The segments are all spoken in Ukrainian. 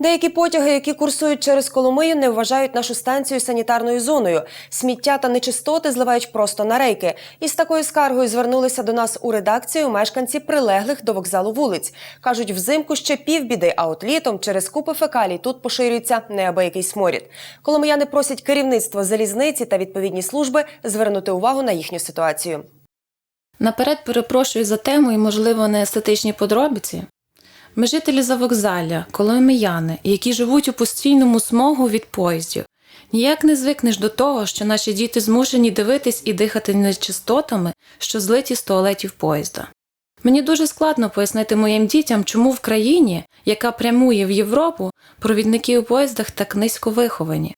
Деякі потяги, які курсують через Коломию, не вважають нашу станцію санітарною зоною. Сміття та нечистоти зливають просто на рейки. Із такою скаргою звернулися до нас у редакцію мешканці прилеглих до вокзалу вулиць. кажуть, взимку ще півбіди, а от літом через купи фекалій тут поширюється неабиякий сморід. Коломияни просять керівництво залізниці та відповідні служби звернути увагу на їхню ситуацію. Наперед перепрошую за тему і, можливо, не естетичні подробиці. Ми жителі завокзалля, коломияни, які живуть у постійному смогу від поїздів. Ніяк не звикнеш до того, що наші діти змушені дивитись і дихати нечистотами, що злиті з туалетів поїзда. Мені дуже складно пояснити моїм дітям, чому в країні, яка прямує в Європу, провідники у поїздах так низько виховані.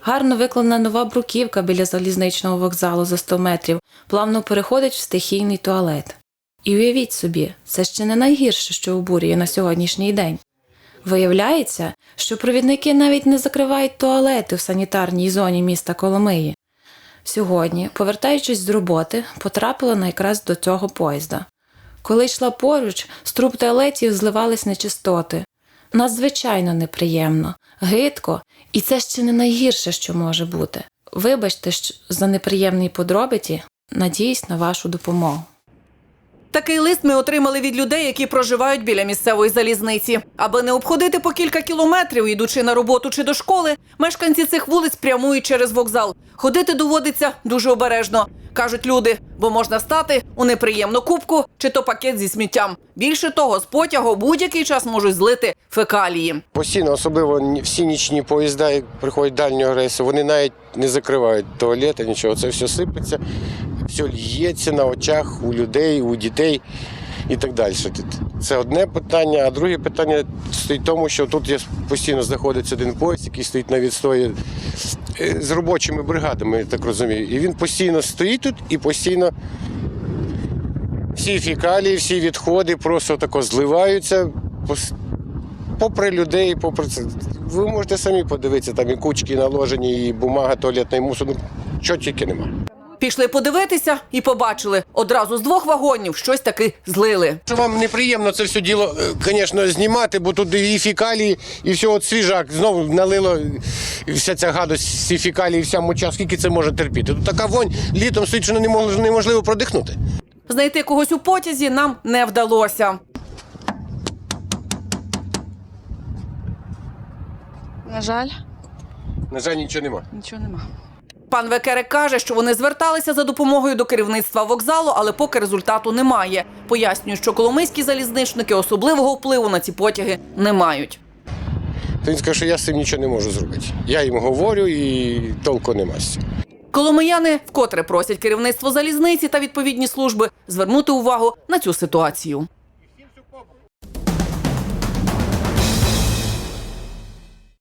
Гарно викладена нова бруківка біля залізничного вокзалу за 100 метрів плавно переходить в стихійний туалет. І уявіть собі, це ще не найгірше, що обурює на сьогоднішній день. Виявляється, що провідники навіть не закривають туалети в санітарній зоні міста Коломиї. Сьогодні, повертаючись з роботи, потрапила на якраз до цього поїзда. Коли йшла поруч, з труб туалетів зливались нечистоти. Надзвичайно неприємно, гидко, і це ще не найгірше, що може бути. Вибачте за неприємні подробиці, надіюсь на вашу допомогу. Такий лист ми отримали від людей, які проживають біля місцевої залізниці. Аби не обходити по кілька кілометрів, ідучи на роботу чи до школи, мешканці цих вулиць прямують через вокзал. Ходити доводиться дуже обережно, кажуть люди, бо можна стати у неприємну кубку чи то пакет зі сміттям. Більше того, з потягу будь-який час можуть злити фекалії. Постійно, особливо всі нічні поїзда, як приходять дальнього рейсу, вони навіть не закривають туалети, нічого. Це все сипеться, все л'ється на очах у людей, у дітей і так далі. Це одне питання, а друге питання стоїть в тому, що тут є постійно знаходиться один поїзд, який стоїть на відстої е, з робочими бригадами, я так розумію. І він постійно стоїть тут і постійно всі фекалії, всі відходи просто тако зливаються. Попри людей, попри це. Ви можете самі подивитися, там і кучки наложені, і бумага, туалетний мусор, ну чого тільки нема. Пішли подивитися і побачили одразу з двох вагонів щось таки злили. Що вам неприємно це все діло, е, звісно, знімати, бо тут і фекалії, і все от свіжак. Знову налило і вся ця гадость, всі фекалії, вся моча, скільки це може терпіти. Тут така вонь літом стоїть, що немож- неможливо продихнути. Знайти когось у потязі нам не вдалося. На жаль, На жаль, нічого нема. нічого нема. Пан Векерек каже, що вони зверталися за допомогою до керівництва вокзалу, але поки результату немає. Пояснює, що коломийські залізничники особливого впливу на ці потяги не мають. То він скаже, що я з цим нічого не можу зробити. Я їм говорю і толку нема з цього. Коломияни вкотре просять керівництво залізниці та відповідні служби звернути увагу на цю ситуацію.